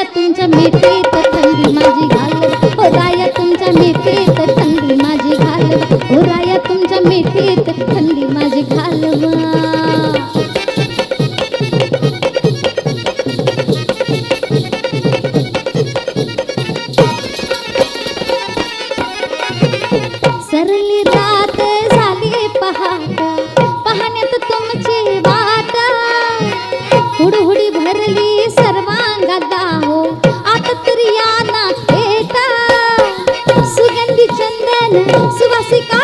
जाया तुमच्या मिठीत थंडी माझी घाल. हो राया तुमच्या मिठीत थंडी माझी घाल. हो राया तुमच्या मिठीत थंडी माझी घालवा सरली झाली पहाट. पाहण्यात तुमची वाट. हुडहुडी भरली सर्वांगात. सुवासिका